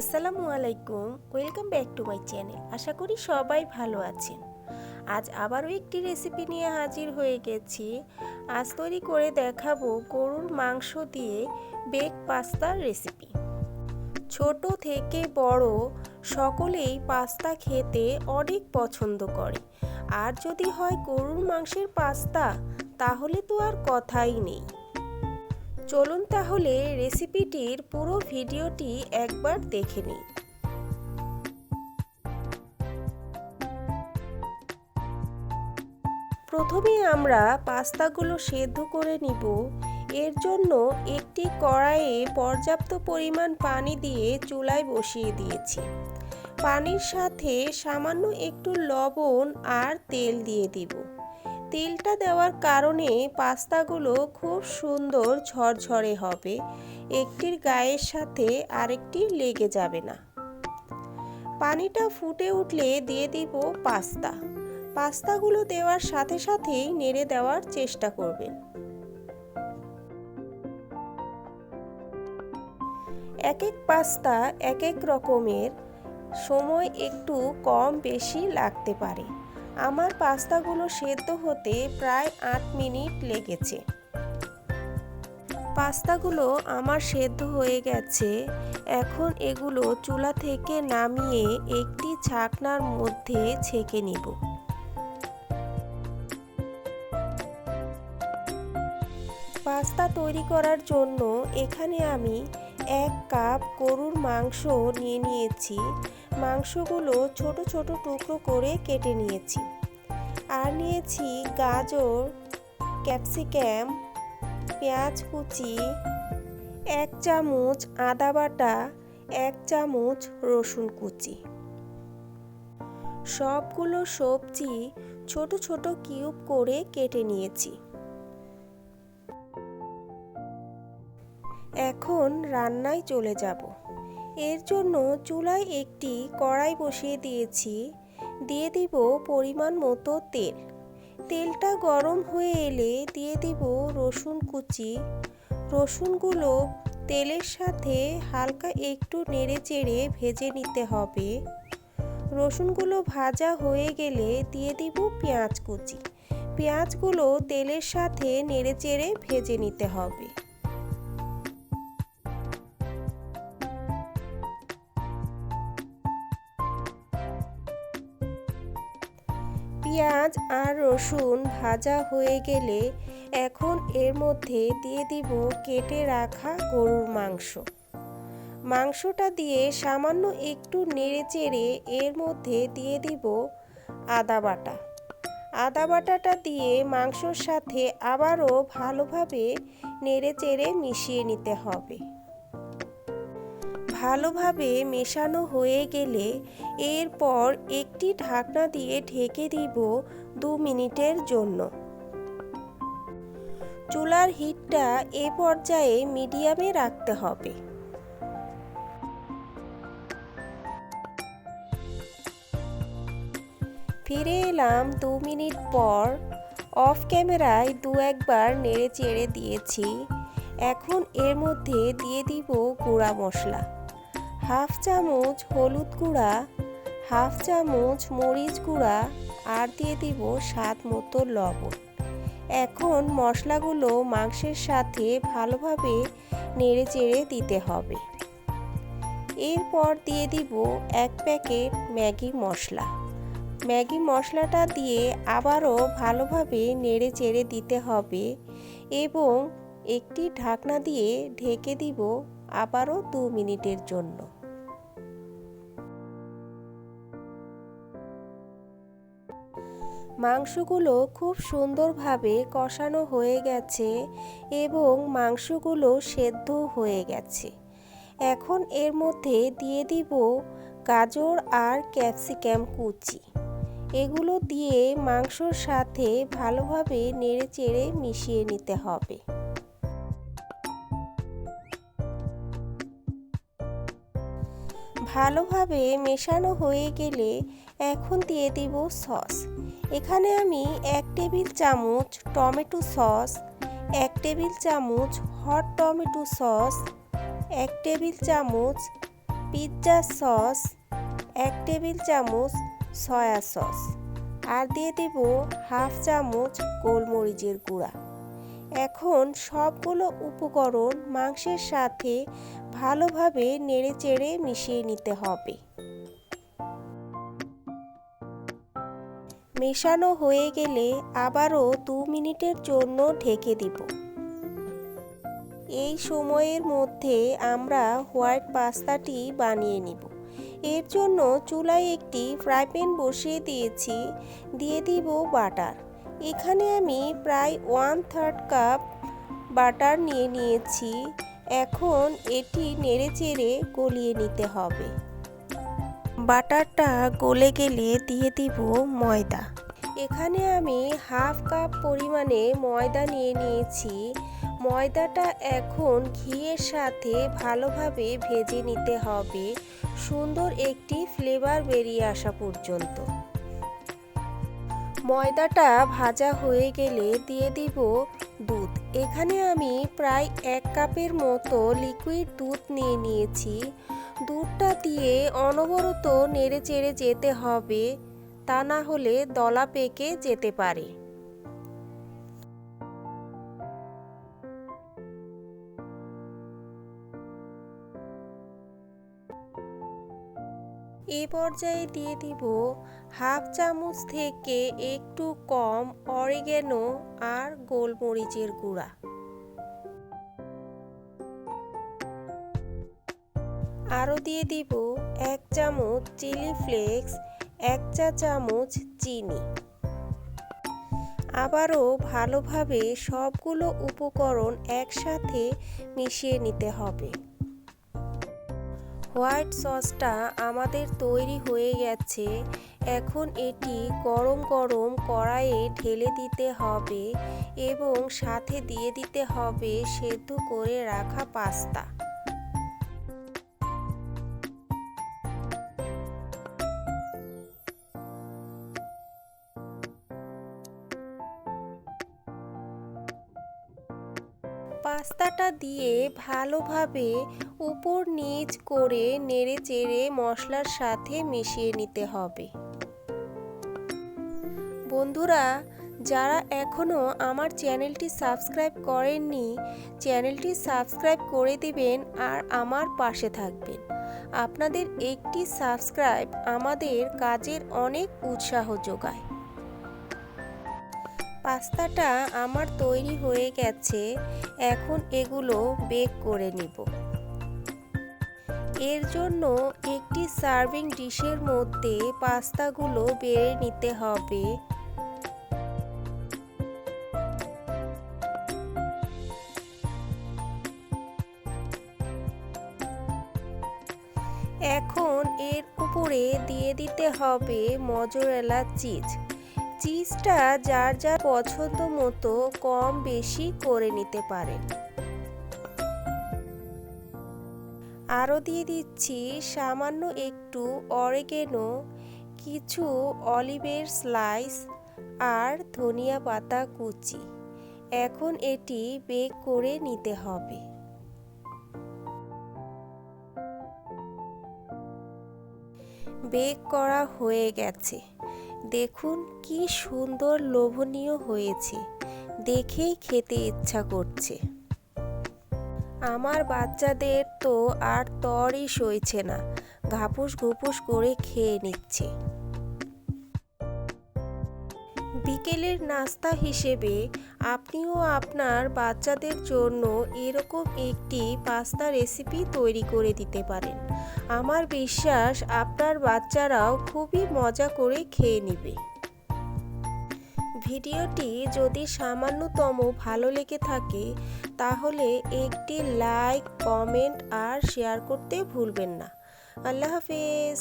আসসালামু আলাইকুম, welcome back to my channel. আশা করি সবাই ভালো আছেন। আজ আবারও একটি রেসিপি নিয়ে হাজির হয়ে গেছি। আজ তৈরি করে দেখাবো গরুর মাংস দিয়ে বেক পাস্তার রেসিপি। ছোট থেকে বড় সকলেই পাস্তা খেতে অনেক পছন্দ করে। আর যদি হয় গরুর মাংসের পাস্তা, তাহলে তো আর কথাই নেই। চলুন তাহলে রেসিপিটির পুরো ভিডিওটি একবার দেখে নিই। প্রথমে আমরা পাস্তাগুলো সেদ্ধ করে নিব। এর জন্য একটি কড়াইয়ে পর্যাপ্ত পরিমাণ পানি দিয়ে চুলায় বসিয়ে দিয়েছি। পানির সাথে সামান্য একটু লবণ আর তেল দিয়ে দিব। তেলটা দেওয়ার কারণে পাস্তাগুলো খুব সুন্দর ঝরঝরে হবে, একটির গায়ের সাথে আরেকটি লেগে যাবে না। পানিটা ফুটে উঠলে দিয়ে দিব পাস্তা। পাস্তাগুলো দেওয়ার সাথে সাথেই নেড়ে দেওয়ার চেষ্টা করবেন। এক এক পাস্তা এক এক রকমের, সময় একটু কম বেশি লাগতে পারে। আমার পাস্তাগুলো সেদ্ধ হতে প্রায় আট মিনিট লেগেছে। পাস্তাগুলো আমার সেদ্ধ হয়ে গেছে। এখন এগুলো চুলা থেকে নামিয়ে একটি ছাকনার মধ্যে ছেঁকে নিব। পাস্তা তৈরি করার জন্য এখানে আমি এক কাপ গরুর মাংস নিয়ে নিয়েছি। মাংসগুলো ছোট ছোট টুকরো করে কেটে নিয়েছি। আর নিয়েছি গাজর, ক্যাপসিকাম, পেঁয়াজ কুচি, এক চামচ আদা বাটা, এক চামচ রসুন কুচি। সবগুলো সবজি ছোট ছোট কিউব করে কেটে নিয়েছি। এখন রান্নায় চলে যাব। এর জন্য চুলায় একটি কড়াই বসিয়ে দিয়েছি। দিয়ে দিব পরিমাণ মতো তেল। তেলটা গরম হয়ে এলে দিয়ে দিব রসুন কুচি। রসুনগুলো তেলের সাথে হালকা একটু নেড়ে চেড়ে ভেজে নিতে হবে। রসুনগুলো ভাজা হয়ে গেলে দিয়ে দিব পেঁয়াজ কুচি। পেঁয়াজগুলো তেলের সাথে নেড়ে চেড়ে ভেজে নিতে হবে। পেঁয়াজ আর রসুন ভাজা হয়ে গেলে এখন এর মধ্যে দিয়ে দিব কেটে রাখা গরুর মাংস। মাংসটা দিয়ে সামান্য একটু নেড়ে চেড়ে এর মধ্যে দিয়ে দিব আদা বাটা। আদা বাটাটা দিয়ে মাংসর সাথে আবারও ভালোভাবে নেড়ে চেড়ে মিশিয়ে নিতে হবে। ভালোভাবে মেশানো হয়ে গেলে এরপর একটি ঢাকনা দিয়ে ঢেকে দিব দু মিনিটের জন্য। চুলার হিটটা এ পর্যায়ে মিডিয়ামে রাখতে হবে। ফিরে এলাম দু মিনিট পর। অফ ক্যামেরায় দু একবার নেড়ে চেড়ে দিয়েছি। এখন এর মধ্যে দিয়ে দিব গুঁড়া মশলা। হাফ চামচ হলুদ গুঁড়া, হাফ চামচ মরিচ গুঁড়া আর দিয়ে দিব স্বাদ মতো লবণ। এখন মশলাগুলো মাংসের সাথে ভালোভাবে নেড়ে চেড়ে দিতে হবে। এরপর দিয়ে দিব এক প্যাকেট ম্যাগি মশলা। ম্যাগি মশলাটা দিয়ে আবারও ভালোভাবে নেড়ে চেড়ে দিতে হবে এবং একটি ঢাকনা দিয়ে ঢেকে দিব আবারও দু মিনিটের জন্য। মাংসগুলো খুব সুন্দরভাবে কষানো হয়ে গেছে এবং মাংসগুলো সেদ্ধ হয়ে গেছে। এখন এর মধ্যে দিয়ে দিব গাজর আর ক্যাপসিকাম কুচি। এগুলো দিয়ে মাংসর সাথে ভালোভাবে নেড়েচেড়ে মিশিয়ে নিতে হবে। ভালোভাবে মেশানো হয়ে গেলে এখন দিয়ে দিব সস। এখানে আমি এক টেবিল চামচ টমেটো সস, এক টেবিল চামচ হট টমেটো সস, এক টেবিল চামচ পিৎজা সস, এক টেবিল চামচ সয়া সস। আর দিয়ে দেব হাফ চামচ গোলমরিচের গুঁড়া। এখন সবগুলো উপকরণ মাংসের সাথে ভালোভাবে নেড়েচেড়ে মিশিয়ে নিতে হবে। মেশানো হয়ে গেলে আবারও দু মিনিটের জন্য ঢেকে দিব। এই সময়ের মধ্যে আমরা হোয়াইট পাস্তাটি বানিয়ে নিব। এর জন্য চুলায় একটি ফ্রাই প্যান বসিয়ে দিয়েছি, দিয়ে দিব বাটার। এখানে আমি প্রায় ওয়ান থার্ড কাপ বাটার নিয়ে নিয়েছি। এখন এটি নেড়েচেড়ে গলিয়ে নিতে হবে। বাটারটা গলে গেলে দিয়ে দিব ময়দা। এখানে আমি হাফ কাপ পরিমাণে ময়দা নিয়ে নিয়েছি। ময়দাটা এখন ঘিয়ের সাথে ভালোভাবে ভেজে নিতে হবে। সুন্দর একটি ফ্লেভার বেরিয়ে আসা পর্যন্ত। ময়দাটা ভাজা হয়ে গেলে দিয়ে দিব দুধ। এখানে আমি প্রায় এক কাপের মতো লিকুইড দুধ নিয়ে নিয়েছি। দুধটা দিয়ে অনবরত নেড়ে চেড়ে যেতে হবে, তা না হলে দলা পেকে যেতে পারে। এ পর্যায়ে দিয়ে দিব হাফ চামচ থেকে একটু কম অরিগেনো আর গোলমরিচের গুঁড়া। আরও দিয়ে দিব এক চামচ চিলি ফ্লেক্স, এক চা চামচ চিনি। আবারও ভালোভাবে সবগুলো উপকরণ একসাথে মিশিয়ে নিতে হবে। হোয়াইট সসটা আমাদের তৈরি হয়ে গেছে। এখন এটি গরম গরম কড়াইয়ে ঢেলে দিতে হবে এবং সাথে দিয়ে দিতে হবে সেদ্ধ করে রাখা পাস্তা। পাস্তাটা দিয়ে ভালোভাবে উপর নিচ করে নেড়ে চেড়ে মশলার সাথে মিশিয়ে নিতে হবে। বন্ধুরা, যারা এখনও আমার চ্যানেলটি সাবস্ক্রাইব করেননি, চ্যানেলটি সাবস্ক্রাইব করে দিবেন আর আমার পাশে থাকবেন। আপনাদের একটি সাবস্ক্রাইব আমাদের কাজের অনেক উৎসাহ যোগায়। পাস্তাটা আমার তৈরি হয়ে গেছে, এখন এগুলো বেক করে নিব। এর জন্য একটি সার্ভিং ডিশের মধ্যে পাস্তাগুলো বেড়ে নিতে হবে। এখন এর উপরে দিয়ে দিতে হবে মজরেলা চিজ। চিজটা যার যার পছন্দ মতো কম বেশি করে নিতে পারেন। আরও দিয়ে দিচ্ছি সামান্য একটু অরেগেনো, কিছু অলিভের স্লাইস আর ধনিয়া পাতা কুচি। এখন এটি বেক করে নিতে হবে। বেক করা হয়ে গেছে। দেখুন কি সুন্দর লোভনীয় হয়েছে। দেখেই খেতে ইচ্ছা করছে। আমার বাচ্চাদের তো আর তরই সইছে না। ঘাপুস ঘুপুস করে খেয়ে নিচ্ছে। বিকেলের নাস্তা হিসেবে আপনিও আপনার বাচ্চাদের জন্য এরকম একটি পাস্তা রেসিপি তৈরি করে দিতে পারেন। আমার বিশ্বাস আপনার বাচ্চারাও খুবই মজা করে খেয়ে নেবে। ভিডিওটি যদি সামান্যতম ভালো লেগে থাকে, তাহলে একটি লাইক, কমেন্ট আর শেয়ার করতে ভুলবেন না। আল্লাহ হাফেজ।